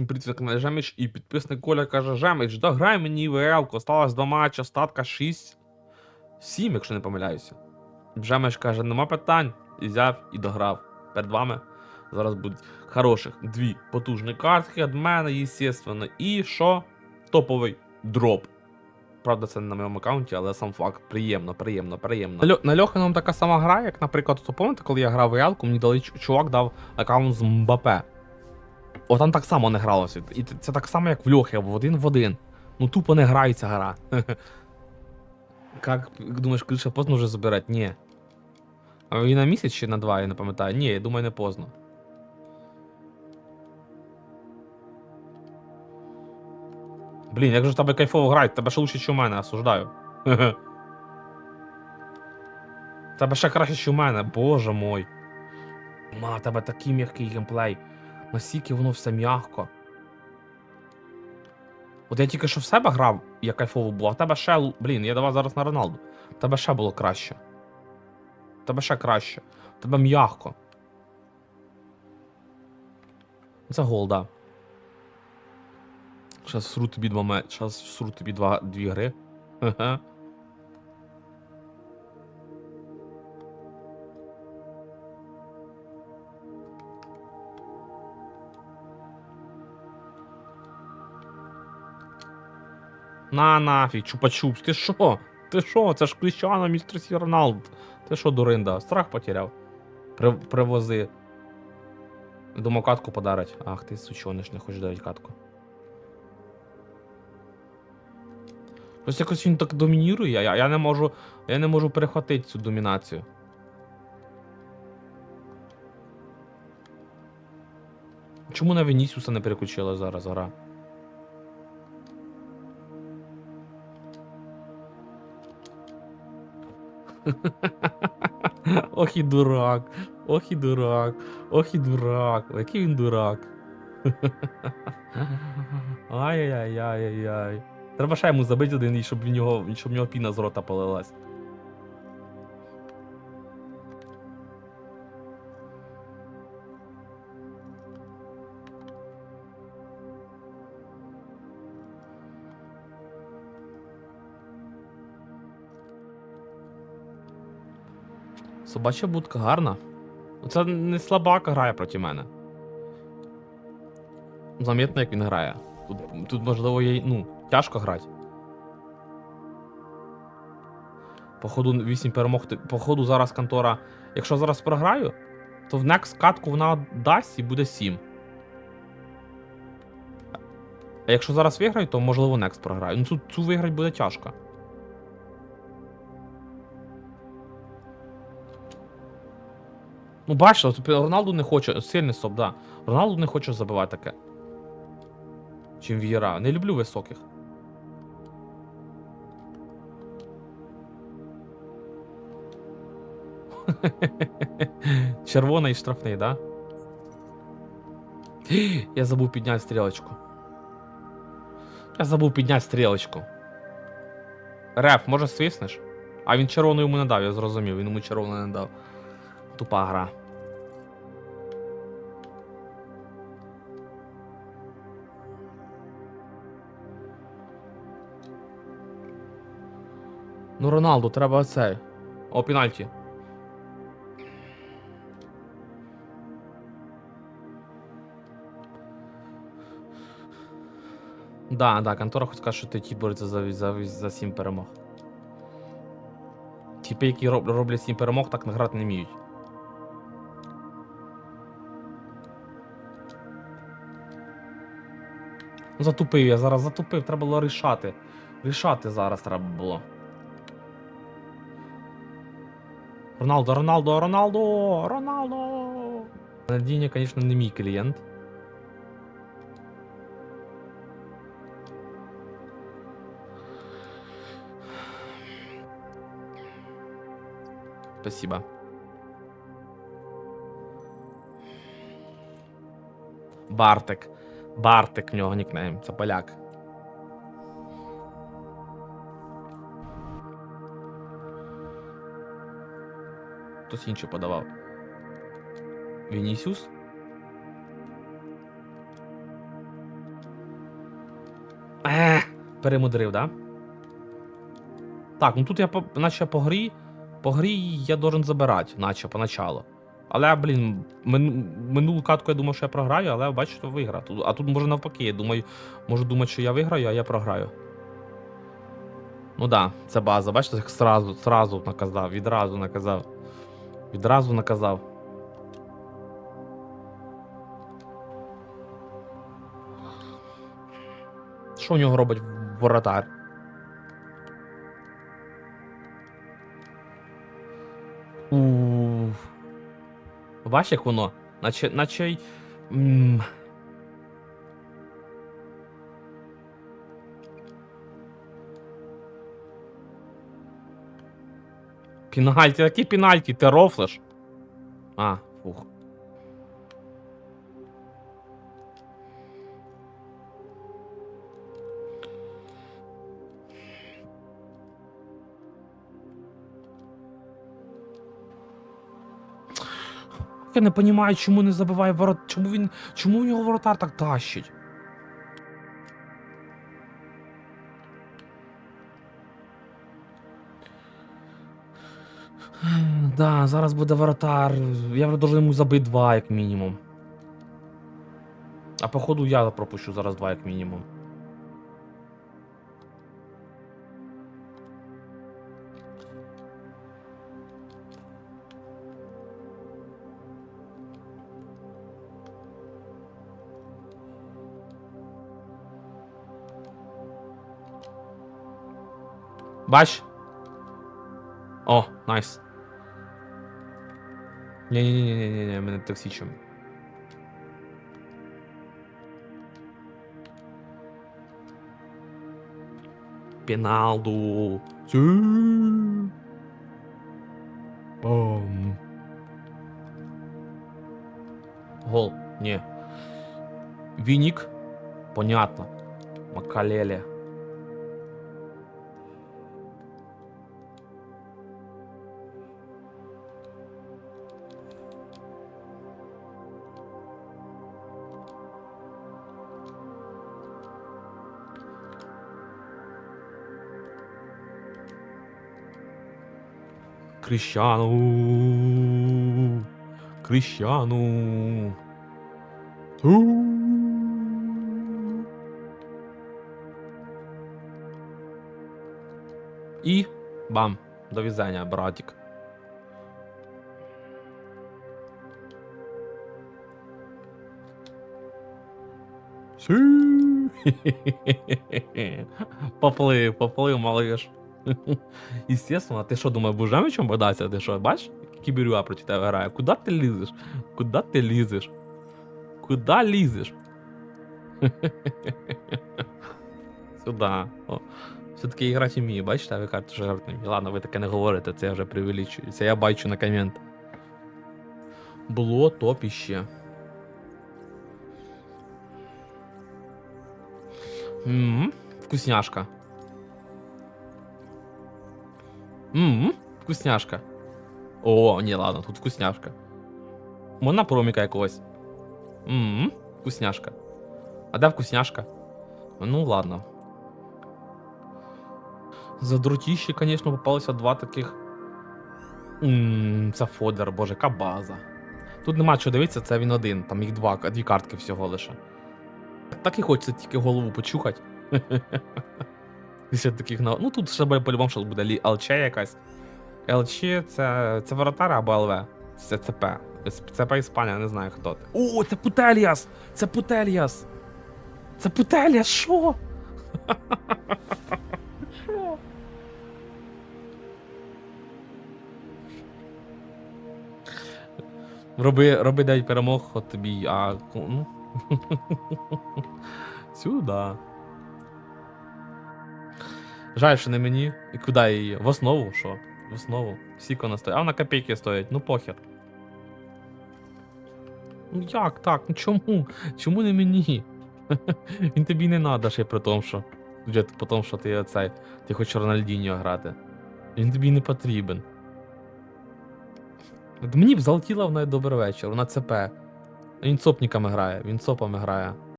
всім привіт, на каналі Жеміч, і підписник Коля каже, Жеміч, дограй мені ВЛ, осталось два матчі, остатка 6, 7, якщо не помиляюся. Жеміч каже, нема питань, і взяв і дограв. Перед вами зараз будуть хороших дві потужні картки від мене, естественно, і що? Топовий дроп. Правда, це не на моєму аккаунті, але сам факт. Приємно, приємно, приємно. На, Льо- на Льоханом така сама гра, як, наприклад, то пам'ятаєте, коли я грав в Ялку, мені дали чувак дав аккаунт з Мбапе. О, там так само не гралося. І це так само, як в Льохи, в один в один. Ну тупо не грається гра. Як думаєш, Криша поздно вже забирать? Ні. А він на місяць чи на два, я не пам'ятаю. Ні, я думаю, не поздно. Блін, як же тебе кайфово грають, тебе ще лучше, ніж у мене, осуждаю. Тебе ще краще, ніж у мене, боже мой. Ма, тебе такий м'який геймплей. Настільки воно все м'яко. От я тільки що в себе грав, я кайфово було, а тебе ще. Блін, я давав зараз на Роналду. Тебе ще було краще. Тебе ще краще. Тебе м'яко. Це гол, да. Щас всру тобі два ме... Щас всру тобі два... дві гри. На нафіг, чупа-чупс, ти що? Ти що? Це ж Кріщано, містер Сі Роналд. Ти що, дуринда? Страх потеряв. При... Привози. Думав, катку подарить. Ах ти сучониш, не хочеш дати катку. Ось якось він так домінірує, я, я не можу. Я не можу перехватити цю домінацію. Чому на Вінісіуса не переключила зараз гра? Ох і дурак, ох і дурак, ох і дурак, який він дурак. Ай-яй-яй-яй-яй. Треба ще йому забити один, щоб в нього, щоб в нього піна з рота полилась. Собача будка гарна. Це не слабака грає проти мене. Замітно, як він грає. Тут, тут можливо, є, ну, тяжко грати. Походу, 8 перемог. Походу, зараз контора. Якщо зараз програю, то в next катку вона дасть і буде 7. А якщо зараз виграю, то можливо next програю. Ну цю, цю виграти буде тяжко. Ну, бачите, тут Роналду не хоче. Сильний стоп, да. Роналду не хоче забивати таке. Чим Вієра. Не люблю високих. Червоний і штрафний, да? Я забув підняти стрілочку. Я забув підняти стрілочку. Реф, може свиснеш? А він червону йому не дав, я зрозумів, він йому червону не дав. Тупа гра. Ну, Роналду, треба оцей. О, пенальті. Да, да, контора хоч каже, що ти ті бореться за, за, за 7 перемог. Типи, які роб- роблять 7 перемог, так награти не вміють. Затупив я зараз, затупив, треба було рішати. Рішати зараз треба було. Роналдо, Роналдо, Роналдо, Роналдо. Надійня, звісно, не мій клієнт. Спасибо. Бартик. Бартик в нього нікнейм, це поляк. Хтось інший подавав. Вінісіус? Перемудрив, да? Так, ну тут я наче по грі. По грі я должен забирати, наче поначалу. Але, блін, минулу катку я думав, що я програю, але бачите, виграв. Тут- А тут може навпаки, я думаю, можу думати, що я виграю, а я програю. Ну да, це база, бачите, як сразу, сразу наказав, відразу наказав. Відразу наказав. Що у нього робить воротар? Уф. Бачиш, як воно? Наче. наче. м, Пінальті, які пінальті? Ти рофлиш? А, фух. Я не розумію, чому не забиває ворот. Чому він. Чому у нього воротар так тащить? Да, зараз буде воротар. Я вже должен йому забити два, як мінімум. А походу я пропущу зараз два, як мінімум. Бач? О, найс. Ні-ні-ні-ні-ні, ми не токсичимо. Піналду. Сі. Бам. Гол. Ні. Вінік. Понятно. Макалеле. Кріщану. Кріщану. І бам! До візення, братик. Поплив, поплив, малиш. Естественно, ти що думаєш, Бужемичем бодаться? Ти що, бачиш? Кіберюа проти тебе грає. Куда ти лізеш? Куда ти лізеш? Куда лізеш? Сюда. О. Все-таки іграти вміє, бачите, а ви кажете, що грати не вміє. Ладно, ви таке не говорите, це я вже привеличую. Я бачу на комент. Було топіще. Ммм, вкусняшка. Ммм, вкусняшка. О, ні, ладно, тут вкусняшка. Можна проміка якогось. Ммм, вкусняшка. А де вкусняшка? Ну, ладно. За друтіщі, звісно, попалися два таких. Ммм, це фодер, боже, яка база. Тут нема що дивитися, це він один, там їх два, дві картки всього лише. Так і хочеться тільки голову почухати. Після таких на. Ну тут ще буде по-любому, що буде ЛЧ якась. ЛЧ це, це воротар або ЛВ. Це ЦП. ЦП Іспанія, не знаю хто ти. О, це Путельяс! Це Путельяс! Це Путельяс? Що? Роби, роби 9 перемог, от тобі, а. Ну. Сюда. Жаль, що не мені. І куди її? В основу? Що? В основу. Всі вона стоїть. А вона копійки стоїть, ну похер. Ну як так? Ну чому? Чому не мені? Він тобі не надо ще при тому, що. По тому, що ти оцей. Ти хочеш Рональдіньо грати. Він тобі не потрібен. От мені б залетіла вона добрий вечір, вона ЦП. Він цопниками грає, він цопами грає.